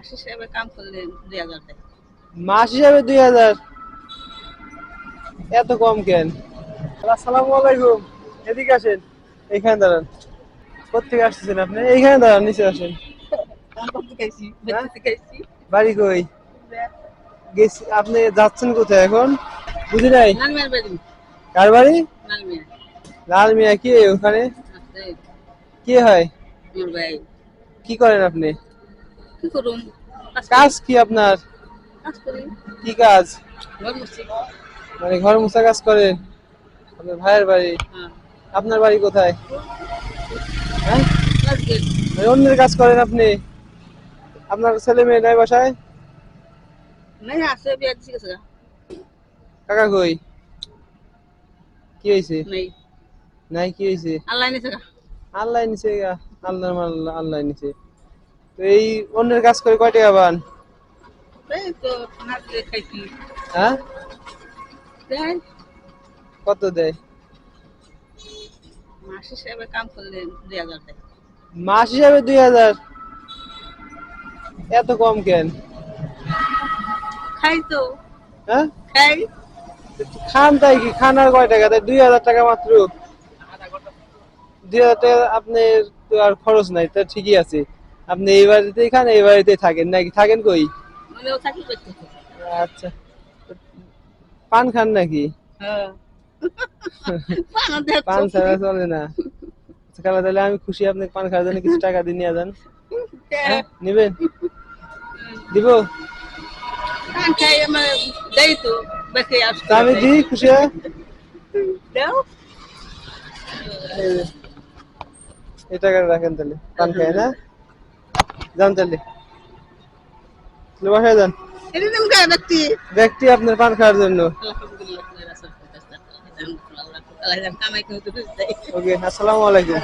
মাস হিসেবে কাম করলে দুই হাজার দেয় মাস হিসাবে দুই হাজার? এত কম কেন? আসসালামু আলাইকুম। এদিকে আসেন। এইখানে দাঁড়ান। কোথেকে আসতেছেন আপনি? এইখানে দাঁড়ান নিচে আসেন। বাড়ি কই? গেছি আপনি যাচ্ছেন কোথায় এখন? বুঝি নাই? কার বাড়ি? লাল মিয়া কে ওখানে? আছে কে হয়? ভাই। কি করেন আপনি? কি করুম? কাজ কি আপনার? কাজ করি। কি কাজ? ঘর মুছি। মানে ঘর মুছা কাজ করেন? আপনার ভাইয়ের বাড়ি? হ্যাঁ। আপনার বাড়ি কোথায়? হ্যাঁ? মানে অন্যের কাজ করেন আপনি? আপনার ছেলে মেয়ে নাই বাসায়? নাই আছে বিয়া দিছি গেছে কাকা কই? কি হয়েছে নাই। নাই কি হয়েছে আল্লাহ নিছে আল্লাহ নিচে আল্লাহ আল্লাহ আল্লাহ নিচে তো এই অন্যের কাজ করে কয় টাকা পান? হ্যাঁ? কত দেয়? মাস হিসেবে কাম করলে দুই হাজার দেয়। মাস হিসাবে দুই হাজার? এত কম কেন? খাই তো। হ্যাঁ? খাই। খান তাই কি? খানার কয় টাকা? তাই দুই হাজার টাকা মাত্র। দুই হাজার টাকা আপনার তো আর খরচ নাই তা ঠিকই আছে। আপনি এই বাড়িতেই খান এই বাড়িতেই থাকেন নাকি? থাকেন কই? আচ্ছা। পান খান নাকি? হ্যাঁ। পান ছাড়া চলে না। আচ্ছা, তাহলে আমি খুশি আপনি পান খাওয়ার জন্য কিছু টাকা দিয়ে নিয়ে যান। হ্যাঁ নিবেন? দিব? আমি দিই খুশি এই রাখেন তাহলে। পান খায় না? যান তাহলে। বাসায় যান। ব্যক্তি ব্যক্তি আপনার পান খাওয়ার জন্য। ওকে আসসালামু আলাইকুম।